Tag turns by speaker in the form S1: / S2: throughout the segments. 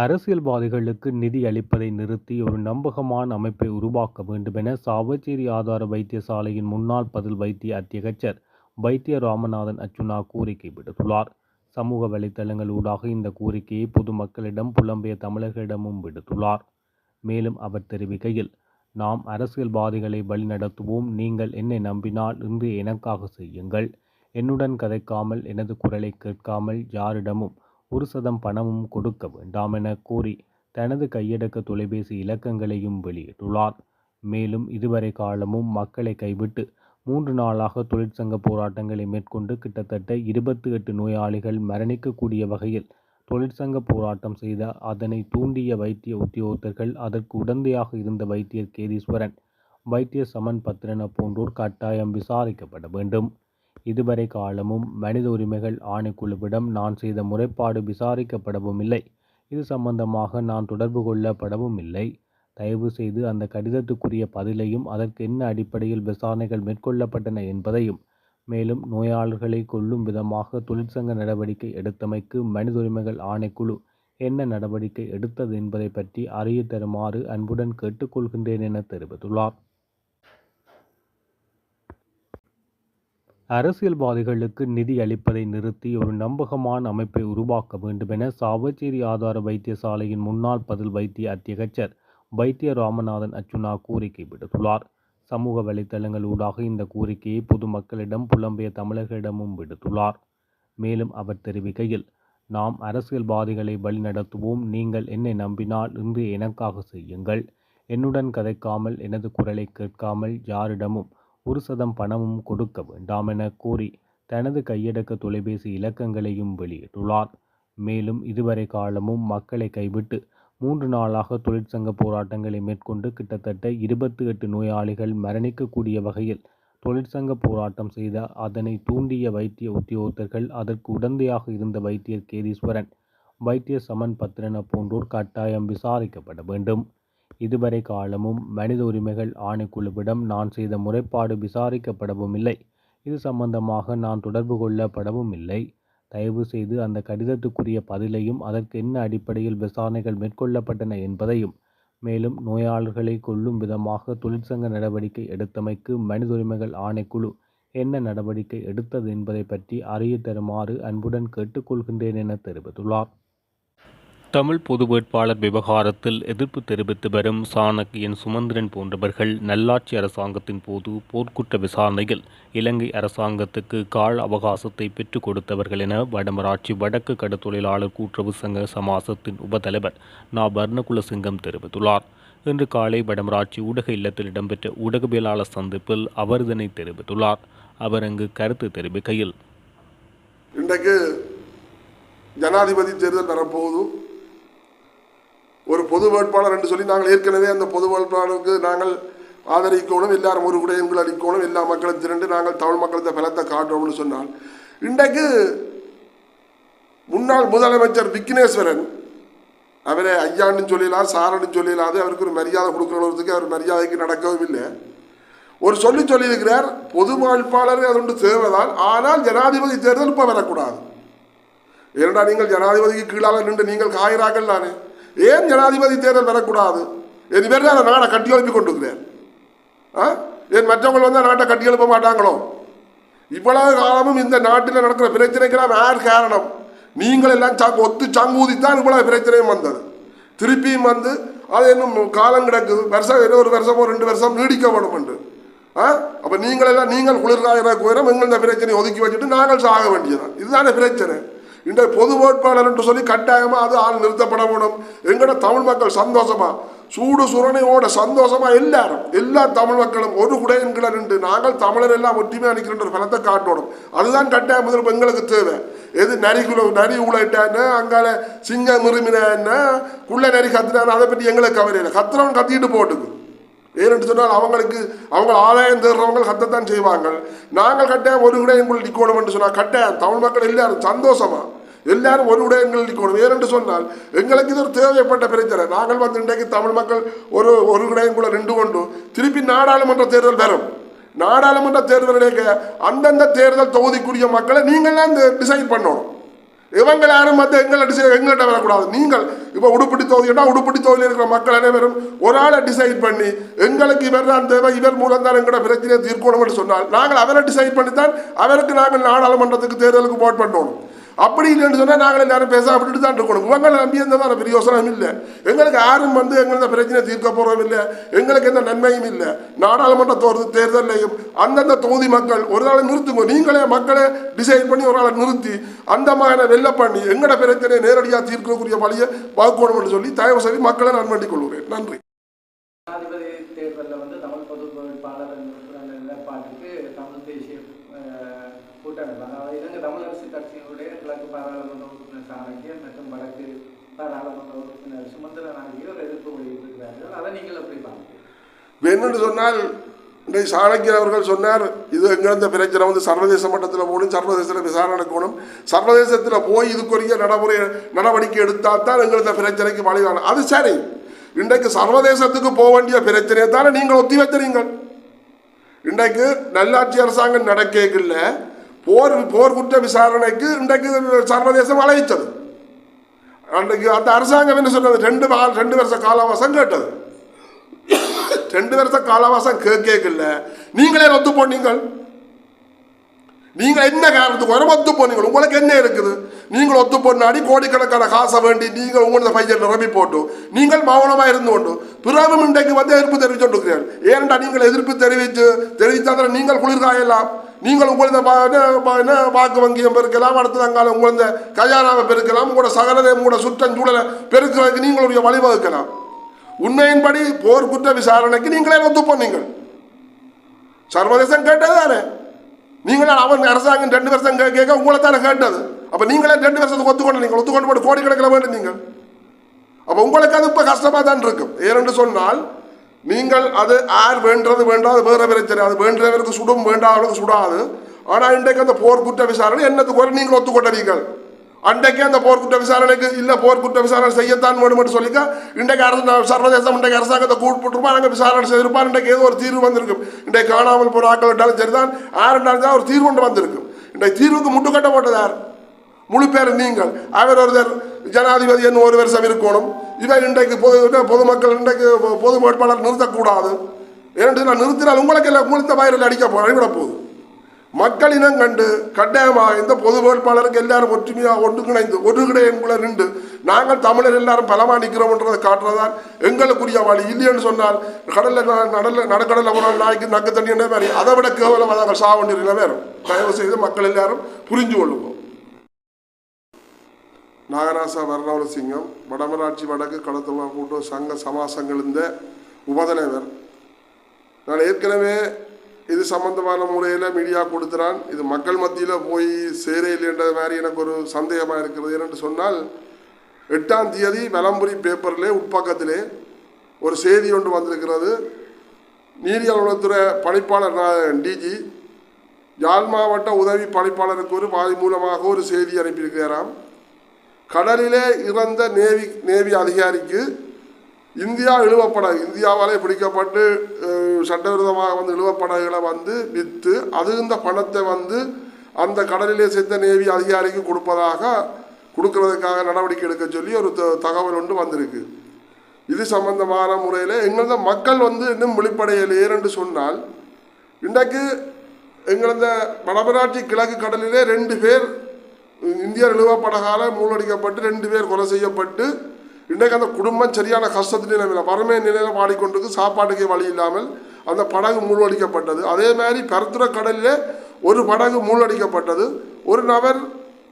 S1: அரசியல்வாதிகளுக்கு நிதி அளிப்பதை நிறுத்தி ஒரு நம்பகமான அமைப்பை உருவாக்க வேண்டுமென சாவச்சேரி ஆதார வைத்தியசாலையின் முன்னாள் பதில் வைத்திய அத்தியகச்சர் வைத்திய ராமநாதன் அர்ச்சுனா கோரிக்கை விடுத்துள்ளார். சமூக வலைதளங்களூடாக இந்த கோரிக்கையை பொதுமக்களிடம் புலம்பிய தமிழர்களிடமும் விடுத்துள்ளார். மேலும் அவர் தெரிவிக்கையில், நாம் அரசியல்வாதிகளை வழிநடத்துவோம் நீங்கள் என்னை நம்பினால் இன்று எனக்காக செய்யுங்கள். என்னுடன் கதைக்காமல் எனது குரலை கேட்காமல் யாரிடமும் ஒரு சதம் பணமும் கொடுக்க வேண்டாமென கூறி தனது கையடக்க தொலைபேசி இலக்கங்களையும் வெளியிட்டுள்ளார். மேலும் இதுவரை காலமும் மக்களை கைவிட்டு மூன்று நாளாக தொழிற்சங்க போராட்டங்களை மேற்கொண்டு கிட்டத்தட்ட இருபத்து எட்டு நோயாளிகள் மரணிக்கக்கூடிய வகையில் தொழிற்சங்க போராட்டம் செய்த அதனை தூண்டிய வைத்திய உத்தியோகத்தர்கள் அதற்கு உடந்தையாக இருந்த வைத்தியர் கேதீஸ்வரன் வைத்திய சமன் பத்ரன போன்றோர் கட்டாயம் விசாரிக்கப்பட வேண்டும். இதுவரை காலமும் மனித உரிமைகள் ஆணைக்குழுவிடம் நான் செய்த முறைப்பாடு விசாரிக்கப்படவும் இல்லை இது சம்பந்தமாக நான் தொடர்பு கொள்ளப்படவுமில்லை. தயவு செய்து அந்த கடிதத்துக்குரிய பதிலையும் அதற்கு என்ன அடிப்படையில் விசாரணைகள் மேற்கொள்ளப்பட்டன என்பதையும் மேலும் நோயாளர்களை கொல்லும் விதமாக தொழிற்சங்க நடவடிக்கை எடுத்தமைக்கு மனித உரிமைகள் ஆணைக்குழு என்ன நடவடிக்கை எடுத்தது என்பதை பற்றி அறிய தருமாறு அன்புடன் கேட்டுக்கொள்கின்றேன் என தெரிவித்துள்ளார். அரசியல்வாதிகளுக்கு நிதி அளிப்பதை நிறுத்தி ஒரு நம்பகமான அமைப்பை உருவாக்க வேண்டுமென சாவச்சேரி ஆதார வைத்தியசாலையின் முன்னாள் பதில் வைத்திய அத்தியகச்சர் வைத்திய ராமநாதன் அர்ச்சுனா கோரிக்கை விடுத்துள்ளார். சமூக வலைதளங்களூடாக இந்த கோரிக்கையை பொதுமக்களிடம் புலம்பிய தமிழர்களிடமும் விடுத்துள்ளார். மேலும் அவர் தெரிவிக்கையில், நாம் அரசியல்வாதிகளை வழிநடத்துவோம் நீங்கள் என்னை நம்பினால் இன்று எனக்காக செய்யுங்கள். என்னுடன் கதைக்காமல் எனது குரலை கேட்காமல் யாரிடமும் ஒரு சதம் பணமும் கொடுக்க வேண்டாமென கோரி தனது கையடக்க தொலைபேசி இலக்கங்களையும் வெளியிட்டுள்ளார். மேலும் இதுவரை காலமும் மக்களை கைவிட்டு மூன்று நாளாக தொழிற்சங்க போராட்டங்களை மேற்கொண்டு கிட்டத்தட்ட இருபத்து எட்டு நோயாளிகள் மரணிக்கக்கூடிய வகையில் தொழிற்சங்க போராட்டம் செய்த அதனை தூண்டிய வைத்திய உத்தியோகத்தர்கள் அதற்கு உடந்தையாக இருந்த வைத்தியர் கேதீஸ்வரன் வைத்திய சமன் பத்ரன போன்றோர் கட்டாயம் விசாரிக்கப்பட வேண்டும். இதுவரை காலமும் மனித உரிமைகள் ஆணைக்குழுவிடம் நான் செய்த முறைப்பாடு விசாரிக்கப்படவும் இல்லை இது சம்பந்தமாக நான் தொடர்பு கொள்ளப்படவுமில்லை. தயவு செய்து அந்த கடிதத்துக்குரிய பதிலையும் அதற்கு என்ன அடிப்படையில் விசாரணைகள் மேற்கொள்ளப்பட்டன என்பதையும் மேலும் நோயாளர்களை கொள்ளும் விதமாக தொழிற்சங்க நடவடிக்கை எடுத்தமைக்கு மனித உரிமைகள் ஆணைக்குழு என்ன நடவடிக்கை எடுத்தது என்பதை பற்றி அறிய தருமாறு அன்புடன் கேட்டுக்கொள்கின்றேன் என தெரிவித்துள்ளார். தமிழ் பொது வேட்பாளர் விவகாரத்தில் எதிர்ப்பு தெரிவித்து வரும் சாணக்கியன் சுமந்திரன் போன்றவர்கள் நல்லாட்சி அரசாங்கத்தின் போது போர்க்குற்ற விசாரணையில் இலங்கை அரசாங்கத்துக்கு கால அவகாசத்தை பெற்றுக் கொடுத்தவர்கள் என வடமராட்சி வடக்கு கடத்தொழிலாளர் கூட்டுறவு சங்க சமாசத்தின் உபதலைவர் நா. வர்ணகுலசிங்கம் தெரிவித்துள்ளார். இன்று காலை வடமராட்சி ஊடக இல்லத்தில் இடம்பெற்ற ஊடகவியலாளர் சந்திப்பில் அவர் இதனை தெரிவித்துள்ளார். அவர் அங்கு கருத்து தெரிவிக்கையில்,
S2: இன்றைக்கு ஜனாதிபதி தேர்தல் வரப்போகுது ஒரு பொது வேட்பாளர் என்று சொல்லி நாங்கள் ஏற்கனவே அந்த பொது வேட்பாளருக்கு நாங்கள் ஆதரிக்கணும் எல்லாரும் ஒரு குடையங்கள் அளிக்கணும் எல்லா மக்களும் திரண்டு நாங்கள் தமிழ் மக்களத்தை பலத்தை காட்டுறோம்னு சொன்னால். இன்றைக்கு முன்னாள் முதலமைச்சர் விக்னேஸ்வரன் அவரை ஐயான்னு சொல்லலாம் சாரன்னு சொல்லலாது அவருக்கு ஒரு மரியாதை கொடுக்கறதுக்கு அவர் மரியாதைக்கு நடக்கவும் இல்லை. ஒரு சொல்லி சொல்லியிருக்கிறார் பொது வாய்ப்பாளர் அது ஒன்று தேவைதான் ஆனால் ஜனாதிபதி தேர்தல் இப்போ வரக்கூடாது. ஏனென்றா நீங்கள் ஜனாதிபதிக்கு கீழாக நின்று நீங்கள் காயிறாக்கள் தானே? ஏன் ஜனாதிபதி தேர்தல் வரக்கூடாது? என் பேர் நான் நாடை கட்டி எழுப்பி கொண்டிருக்கிறேன். ஆ? ஏன் மற்றவங்க வந்தால் நாட்டை கட்டி எழுப்ப மாட்டாங்களோ? இவ்வளவு காலமும் இந்த நாட்டில் நடக்கிற பிரச்சனைக்கெல்லாம் யார் காரணம்? நீங்கள் எல்லாம் சா ஒத்து சங்கூதித்தான் இவ்வளவு பிரச்சனையும் வந்தது. திருப்பியும் வந்து அது இன்னும் காலம் கிடக்குது. வருஷம் ஏதோ ஒரு வருஷமோ ரெண்டு வருஷம் நீடிக்க என்று. ஆ? அப்போ நீங்களெல்லாம் நீங்கள் குளிர்காயிற குயிரம் எங்கள் இந்த பிரச்சனையை ஒதுக்கி வச்சுட்டு நாங்கள் சாக வேண்டியதான் இதுதானே பிரச்சனை. இந்த பொது வேட்பாளர் என்று சொல்லி கட்டாயமாக அது ஆள் நிறுத்தப்பட வேணும் எங்கட தமிழ் மக்கள் சந்தோஷமா? சூடு சுரணையோட சந்தோஷமா எல்லாரும் எல்லா தமிழ் மக்களும் ஒரு குடையன்களை நின்று நாங்கள் தமிழர் எல்லாம் ஒற்றுமையாக நிற்கின்ற ஒரு பலத்தை காட்டணும். அதுதான் கட்டாயம் முதல் எங்களுக்கு தேவை. எது நரி குழு நரி உழைட்டான்னு அங்கால சிங்கம் மிருமினா குள்ள நரி கத்துனான்னு அதை பற்றி எங்களுக்கு கவலை இல்லை கத்துறவன் கத்திட்டு போட்டுக்கு ஏனென்று சொன்னால் அவங்களுக்கு அவங்க ஆதாயம் தேடுறவங்க கத்தத்தான் செய்வாங்க நாங்கள் கட்டாயம் ஒரு விடயங்கள் நிற்கணும் என்று சொன்னால் கட்டாயம். தமிழ் மக்கள் எல்லாரும் சந்தோஷமா? எல்லாரும் ஒரு விடயங்கள் நிற்கணும். ஏனென்று சொன்னால் எங்களுக்கு இது ஒரு தேவைப்பட்ட பிரச்சனை. நாங்கள் வந்து இன்றைக்கு தமிழ் மக்கள் ஒரு ஒரு விடயங்குள்ள நின்று கொண்டு திருப்பி நாடாளுமன்ற தேர்தல் வரும். நாடாளுமன்ற தேர்தலுடைய அந்தந்த தேர்தல் தொகுதிக்குரிய மக்களை நீங்கள் தான் டிசைட் பண்ணணும். இவங்க யாரும் வந்து எங்களை டிசைட் எங்கள்கிட்ட வரக்கூடாது. நீங்கள் இப்போ உடுப்படி தொகுதினா உடுப்படி தொகுதியில் இருக்கிற மக்கள் அனைவரும் ஒரு ஆளை டிசைட் பண்ணி எங்களுக்கு இவர் தான் தேவை இவர் மூலம் தான் எங்களோட பிரச்சனையை தீர்க்கணும்னு சொன்னால் நாங்கள் அவரை டிசைட் பண்ணி தான் அவருக்கு நாங்கள் நாடாளுமன்றத்துக்கு தேர்தலுக்கு போட் பண்ணணும் அப்படி இல்லைன்னு சொன்னால் நாங்கள் எல்லாரும் பேச அப்படிட்டு தான் இருக்கணும். இவங்களை நம்பி எந்த பெரிய பிரயோசனம் இல்லை. எங்களுக்கு யாரும் வந்து எங்களது பிரச்சனை தீர்க்க போகிறோம் இல்லை. எங்களுக்கு எந்த நன்மையும் இல்லை. நாடாளுமன்ற தோர் தேர்தலையும் அந்தந்த தொகுதி மக்கள் ஒரு நாளை நிறுத்துங்க. நீங்களே மக்களை டிசைட் பண்ணி ஒரு நாளை நிறுத்தி அந்த மாதிரி வெள்ள பண்ணி எங்களோட பிரச்சனையை நேரடியாக தீர்க்கக்கூடிய வழியை வகுக்கணும்னு சொல்லி தயவு செய்து மக்களை நான் வேண்டிக் கொள்கிறேன். நன்றி
S3: ஜனாதிபதி தேர்தலில் வந்து தமிழ் பொது வேட்பாளர் நிலைப்பாட்டுக்கு தமிழ் தேசிய அஹ், கூட்டமைப்பு அதாவது இலங்கை தமிழரசு கட்சியினுடைய பாராளுமன்ற உறுப்பினர் சாணக்கியன் மற்றும் வடக்கு பாராளுமன்ற உறுப்பினர் சுமந்திர ஆகியோர் எதிர்ப்பு வெளியிட்டிருக்கிறார்கள் அதை நீங்கள் எப்படி பார்க்கிறீர்கள்
S2: என்னென்னு சொன்னால் இன்றைக்கு சாணக்கியர் அவர்கள் சொன்னார் இது எங்கிருந்த பிரச்சனை? வந்து சர்வதேச மட்டத்தில் போகணும் சர்வதேசத்தில் விசாரணை நடக்கணும். சர்வதேசத்தில் போய் இதுக்குரிய நடைமுறை நடவடிக்கை எடுத்தால் தான் எங்கிருந்த பிரச்சனைக்கு வழிகாணும் அது சரி. இன்றைக்கு சர்வதேசத்துக்கு போக வேண்டிய பிரச்சனையை தானே நீங்கள் ஒத்தி வைக்கிறீங்கள் இன்றைக்கு நல்லாட்சி அரசாங்கம் நடக்கல போர் போர் குற்ற விசாரணைக்கு இன்றைக்கு சர்வதேசம் அழைத்தது. அன்றைக்கு அந்த அரசாங்கம் என்ன சொன்னது? ரெண்டு வா- ரெண்டு வருஷ காலாவாசம் கேட்டது. ரெண்டு வருஷ காலாவாசம் கேட்கல நீங்களே ஒத்து போனீங்கள் நீங்கள் என்ன காரணத்துக்கு வர ஒத்து போனீங்க உங்களுக்கு என்ன இருக்குது? நீங்கள் ஒத்து போனாடி கோடிக்கணக்கான காசை வேண்டி நீங்கள் உங்களோட பையன் நிரம்பி போட்டு நீங்கள் மௌனமாக இருந்து கொண்டு பிறகும் இன்றைக்கு வந்து எதிர்ப்பு தெரிவித்து கொண்டிருக்கிறீர்கள் ஏன்டா நீங்கள் எதிர்ப்பு தெரிவித்து தெரிவித்தால் நீங்கள் குளிர்காயலாம். நீங்கள் உங்களது என்ன வாக்கு வங்கியம் பெருக்கலாம் அடுத்த தங்கால உங்களது கல்யாணாவை பெருக்கலாம் உங்களோட சகலதை உங்களோட சுற்றஞ்சூழலை பெருக்கிறதுக்கு நீங்களுடைய வழிவகுக்கலாம். உண்மையின்படி போர் குற்ற விசாரணைக்கு நீங்களே ஒத்து பண்ணீங்கள். சர்வதேசம் கேட்டது தானே? நீங்களே அவன் அரசாங்கம் ரெண்டு வருஷம் கேட்க உங்களை தானே கேட்டது. அப்போ நீங்களே ரெண்டு வருஷத்துக்கு ஒத்துக்கொண்டு நீங்கள் ஒத்துக்கொண்டு போட்டு கோடிக்கணக்கில் வேண்டும் நீங்கள் அப்போ உங்களுக்கு அது இப்போ கஷ்டமாக தான் இருக்கும். ஏனென்று சொன்னால் நீங்கள் அது யார் வேண்டது வேண்டாது வேற பிரச்சனை அது வேண்டவருக்கு சுடும் வேண்டாதவருக்கு சுடாது. ஆனால் இன்றைக்கு அந்த போர்க்குற்ற விசாரணை என்னத்துக்கு ஒரு நீங்கள் ஒத்துக்கொண்டீர்கள். அன்றைக்கே அந்த போர்க்குற்ற விசாரணைக்கு இல்லை போர்க்குற்ற விசாரணை செய்யத்தான் வேணும் என்று சொல்லிக்க இன்றைக்கு அரசு சர்வதேசம் இன்றைக்கு அரசாங்கத்தை கூப்பிட்டுருப்பா நாங்கள் விசாரணை செய்திருப்பார் இன்றைக்கு ஏதோ ஒரு தீர்வு வந்திருக்கும் இன்றைக்கு காணாமல் போகிற ஆக்கள் விட்டாலும் சரிதான் யாருண்டாலும் தான் ஒரு தீர்வு ஒன்று வந்திருக்கும் இன்றைக்கு தீர்வுக்கு முட்டுக்கட்ட போட்டது யார்? முழு பேர் நீங்கள். அவர் ஒருத்தர் ஜனாதிபதி என்ன ஒரு வருஷம் இருக்கணும். இவர் இன்றைக்கு பொது பொதுமக்கள் இன்றைக்கு பொது வேட்பாளர் நிறுத்தக்கூடாது. ஏனென்று நான் நிறுத்தினால் உங்களுக்கு எல்லாம் உங்களுக்கு வயரில் அடிக்க போகிறேன் அடிவிட போகுது. மக்கள் இனம் கண்டு கட்டாயமாக இந்த பொது வேட்பாளருக்கு எல்லாரும் ஒற்றுமையாக ஒன்றுங்கிணைந்து ஒருங்கிணைக்குள்ள நின்று நாங்கள் தமிழர் எல்லாரும் பலமாக நிற்கிறோம்ன்றதை காட்டுறதான் எங்களுக்குரிய வழி. இல்லைன்னு சொன்னால் கடலில் நடல நடக்கடலில் ஒரு நாய்க்கு நக்கு தண்ணி என்ன மாதிரி? அதை விட கேவலம் நாங்கள் சாக வேறும் தயவு செய்து மக்கள் எல்லாரும் புரிஞ்சு கொள்ளுவோம் நாகராசா வர்ணவரசிங்கம் வடமராட்சி வடக்கு கடத்தவா கூட்டம் சங்க சமாசங்களிருந்த உபதலைவர். நான் ஏற்கனவே இது சம்பந்தமான முறையில் மீடியா கொடுத்துறான். இது மக்கள் மத்தியில் போய் சேர இல்லைன்ற மாதிரி எனக்கு ஒரு சந்தேகமாக இருக்கிறது. என்னென்று சொன்னால் எட்டாம் தேதி வலம்புரி பேப்பரில் உட்பக்கத்திலே ஒரு செய்தி ஒன்று வந்திருக்கிறது. நீரியல் உளத்துறை பணிப்பாளர் டிஜி யாழ் மாவட்ட உதவி பணிப்பாளருக்கு ஒரு வாய் மூலமாக ஒரு செய்தி அனுப்பியிருக்கிறாராம். கடலிலே இறந்த நேவி நேவி அதிகாரிக்கு இந்தியா இழுவப்பட இந்தியாவாலே பிடிக்கப்பட்டு சட்டவிரோதமாக வந்து இழுவப்படகளை வந்து விற்று அது இந்த பணத்தை வந்து அந்த கடலிலே சேர்ந்த நேவி அதிகாரிக்கு கொடுப்பதாக கொடுக்கறதுக்காக நடவடிக்கை எடுக்க சொல்லி ஒரு த- தகவல் ஒன்று வந்திருக்கு. இது சம்பந்தமான முறையில் எங்களது மக்கள் வந்து இன்னும் விழிப்படையலையே என்று சொன்னால் இன்றைக்கு எங்களது வடமராட்சி கிழக்கு கடலிலே ரெண்டு பேர் இந்திய நிலுவப்படகால மூலடிக்கப்பட்டு ரெண்டு பேர் கொலை செய்யப்பட்டு இன்றைக்கு அந்த குடும்பம் சரியான கஷ்டத்து நிலைமையில் வறுமை நிலையில் பாடிக்கொண்டிருக்கு சாப்பாட்டுக்கே வழி இல்லாமல் அந்த படகு மூழ்கடிக்கப்பட்டது. அதே மாதிரி பரத்துற கடலில் ஒரு படகு மூழ்கடிக்கப்பட்டது. ஒரு நபர்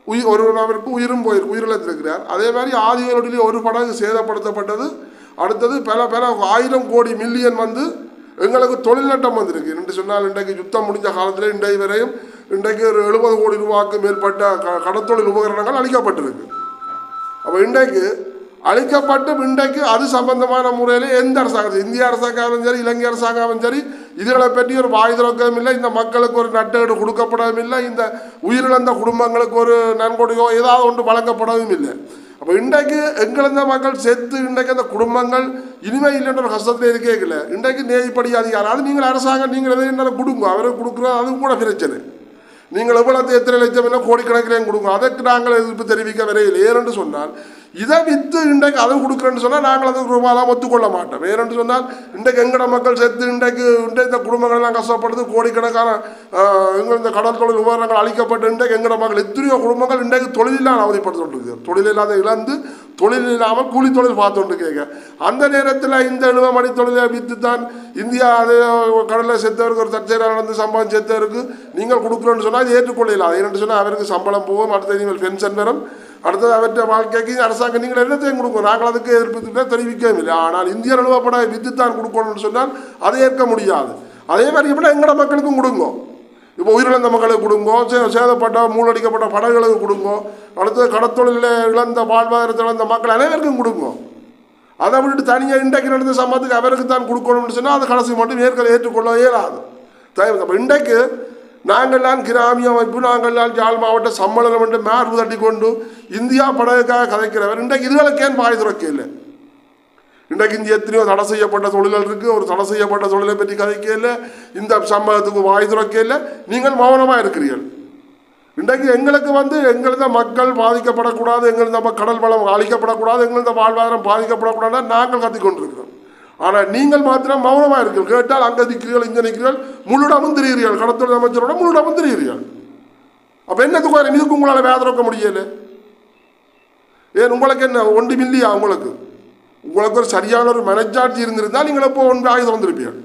S2: உயிர் ஒரு நபருக்கு உயிரும் போயிருக்கு உயிரிழந்திருக்கிறார். அதே மாதிரி ஆதிகளோடிலே ஒரு படகு சேதப்படுத்தப்பட்டது. அடுத்தது பல பல ஆயிரம் கோடி மில்லியன் வந்து எங்களுக்கு தொழில் நட்டம் வந்திருக்கு. என்று சொன்னால் இன்றைக்கு யுத்தம் முடிஞ்ச காலத்தில் இன்றைய வரையும் இன்றைக்கு ஒரு எழுபது கோடி ரூபாய்க்கு மேற்பட்ட க கடத்தொழில் உபகரணங்கள் அளிக்கப்பட்டிருக்கு. அப்போ இன்றைக்கு அளிக்கப்பட்டு இன்றைக்கு அது சம்பந்தமான முறையில் எந்த அரசாங்கம் இந்திய அரசாங்கம் சரி இலங்கை அரசாங்கம் சரி இதுகளை பற்றி ஒரு வாய் திறக்கவும் இல்லை. இந்த மக்களுக்கு ஒரு நட்டேடு கொடுக்கப்படவும் இல்லை. இந்த உயிரிழந்த குடும்பங்களுக்கு ஒரு நன்கொடையோ ஏதாவது ஒன்று வழங்கப்படவும் இல்லை. அப்போ இன்றைக்கு எங்களந்த மக்கள் சேர்த்து இன்றைக்கு அந்த குடும்பங்கள் இனிமே இல்லைன்ற ஒரு கஷ்டத்தில் இருக்கே இல்லை இன்றைக்கு நேய்ப்படி அதிகாரம் அது நீங்கள் அரசாங்கம் நீங்கள் எதை இருந்தாலும் கொடுங்க அவருக்கு கொடுக்குறது அது கூட பிரச்சனை நீங்கள் எவ்வளோ எத்தனை லட்சம் என்ன கோடிக்கணக்கிலேயும் கொடுங்க அதற்கு நாங்கள் எதிர்ப்பு தெரிவிக்க வரையில் ஏறென்று சொன்னால் இதை விற்று இன்றைக்கு அதை கொடுக்குறேன்னு சொன்னால் நாங்கள் அதுக்கு ரூபாலாம் ஒத்துக்கொள்ள மாட்டோம். வேறென்று சொன்னால் இன்றைக்கு எங்கட மக்கள் செத்து இன்றைக்கு இன்றைக்கு இந்த குடும்பங்கள் எல்லாம் கஷ்டப்படுது கோடிக்கணக்கான எங்கள் இந்த கடல் தொழில் உபகரணங்கள் அழிக்கப்பட்டு இன்றைக்கு எங்கட மக்கள் எத்தனையோ குடும்பங்கள் இன்றைக்கு தொழிலில்லாத அவதிப்படுத்திட்டு தொழில் இல்லாத இழந்து தொழில் இல்லாமல் கூலி தொழில் பார்த்துட்டு கேட்க அந்த நேரத்தில் இந்த இழுவமணி தொழிலை விற்று தான் இந்தியா அது கடலில் செத்தவருக்கு ஒரு தற்செயலாக நடந்து சம்பளம் செத்தவருக்கு நீங்கள் கொடுக்குறோன்னு சொன்னால் அது ஏற்றுக்கொள்ளலாம் ஏன்னு சொன்னால் அவருக்கு சம்பளம் போகும் அடுத்தது நீங்கள் பென்ஷன் பெறும் அடுத்தது அவற்றை வாழ்க்கைக்கு அரசாங்கம் நீங்கள் என்னத்தையும் கொடுக்கும். நாங்கள் அதுக்கு எதிர்ப்பு தெரிவிக்கவும் இல்லை. ஆனால் இந்திய நிறுவப்பட வித்து தான் கொடுக்கணும்னு சொன்னால் அதை ஏற்க முடியாது. அதே மாதிரி எப்படி எங்களோட மக்களுக்கும் கொடுங்க. இப்போ உயிரிழந்த மக்களுக்கு கொடுங்கோ சே- சேதப்பட்ட மூளடிக்கப்பட்ட படகுகளுக்கு கொடுங்கோ அடுத்தது கடத்தொழிலில் இழந்த வாழ்வாதாரத்தை இழந்த மக்கள் அனைவருக்கும் கொடுங்கோ. அதை விட்டுட்டு தனியாக இன்றைக்கு நடந்த சம்பவத்துக்கு அவருக்கு தான் கொடுக்கணும்னு சொன்னால் அது கடைசி மட்டும் ஏற்க ஏற்றுக்கொள்ள இயலாது. இன்றைக்கு நாங்கள்லாம் கிராமிய அமைப்பு நாங்கள்லாம் யாழ் மாவட்ட சம்மேளனம் என்று மார்பு தட்டி கொண்டு இந்தியா படகுக்காக கதைக்கிறவர். இன்றைக்கு இதுகளுக்கேன் வாய் துறக்க இல்லை? இன்றைக்கு இந்திய எத்தனையோ தடை செய்யப்பட்ட தொழில்கள் இருக்குது ஒரு தடை செய்யப்பட்ட தொழிலை பற்றி கதைக்க இல்லை. இந்த சம்பளத்துக்கு வாய் துறக்க இல்லை. நீங்கள் மௌனமாக இருக்கிறீர்கள். இன்றைக்கு எங்களுக்கு வந்து எங்களது மக்கள் பாதிக்கப்படக்கூடாது எங்களது நம்ம கடல் வளம் அழிக்கப்படக்கூடாது எங்களது வாழ்வாதாரம் பாதிக்கப்படக்கூடாது நாங்கள் கத்திக்கொண்டிருக்கிறோம். ஆனால் நீங்கள் மாத்திரம் மௌனமாக இருக்கிறீர்கள். கேட்டால் அங்கே நிற்கிறீர்கள் இங்கே நிற்கிறீர்கள் முழுடமும் திரிகிறீர்கள். கடத்தொழில் அமைச்சரோட முழுடமும் திரிகிறீர்கள். அப்போ என்னத்துக்கு வரும் இதுக்கு உங்களால் வேதரக்க முடியலை. ஏன் உங்களுக்கு என்ன? ஒன்றும் இல்லையா உங்களுக்கு? உங்களுக்கு ஒரு சரியான ஒரு மனச்சாட்சி இருந்திருந்தால் நீங்கள் எப்போ ஒன்று ஆயுதம் வந்திருப்பீர்கள்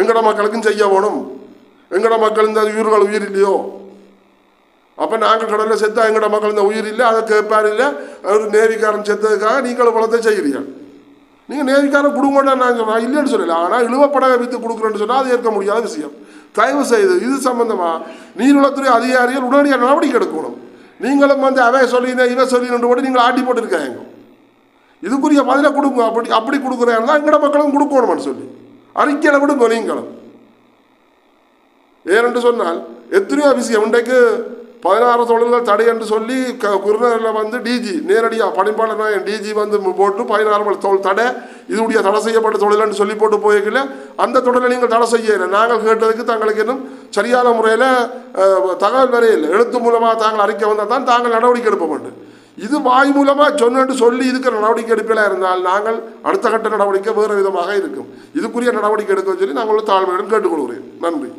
S2: எங்கட மக்களுக்கும் செய்ய வேணும். எங்கட மக்கள் இந்த உயிர்கள் உயிர் இல்லையோ? அப்போ நாங்கள் கடலில் செத்தா எங்கட மக்கள் இந்த உயிர் இல்லை அதை கேட்பார் இல்லை. ஒரு நேவிக்காரன் செத்ததுக்காக நீங்கள் பலத்தை செய்கிறீர்கள். நீங்கள் நேர்காரம் கொடுங்கன்னு நான் சொன்னால் இல்லைன்னு சொல்லலை. ஆனால் இழுவப்படகை விற்று கொடுக்குறேன்னு சொன்னால் அது ஏற்க முடியாத விஷயம். தயவு செய்து இது சம்பந்தமாக நீர்வளத்துறை அதிகாரிகள் உடனடியாக நடவடிக்கை எடுக்கணும். நீங்களும் வந்து அவன் சொல்லினேன் இவன் சொல்லினு போட்டு நீங்கள் ஆட்டி போட்டுருக்காங்க. இதுக்குரிய பதிலை கொடுங்க. அப்படி அப்படி கொடுக்குறேன்னா எங்கட மக்களும் கொடுக்கணும்னு சொல்லி. அறிக்கையில் கொடுங்க நீங்களும். ஏனென்று சொன்னால் எத்தனையோ விஷயம் இன்றைக்கு பதினாறு தொழில்கள் தடை என்று சொல்லி க குருநகரில் வந்து டிஜி நேரடியாக பணிப்பாளர் டிஜி வந்து போட்டு பதினாறு தொழில் தடை இதுடைய தடை செய்யப்பட்ட தொழில்னு சொல்லி போட்டு போயிருக்கல. அந்த தொழிலை நீங்கள் தடை செய்யலை. நாங்கள் கேட்டதுக்கு தங்களுக்கு இன்னும் சரியான முறையில் தகவல் வரையில் எழுத்து மூலமாக தாங்கள் அறிக்கை வந்தால் தான் தாங்கள் நடவடிக்கை எடுப்ப வேண்டும் இது வாய் மூலமாக சொன்னு சொல்லி இதுக்கு நடவடிக்கை எடுப்பில் இருந்தால் நாங்கள் அடுத்த கட்ட நடவடிக்கை வேறு விதமாக இருக்கும். இதுக்குரிய நடவடிக்கை எடுக்க சொல்லி நாங்கள் தாழ்மையுடன் கேட்டுக்கொள்கிறேன். நன்றி.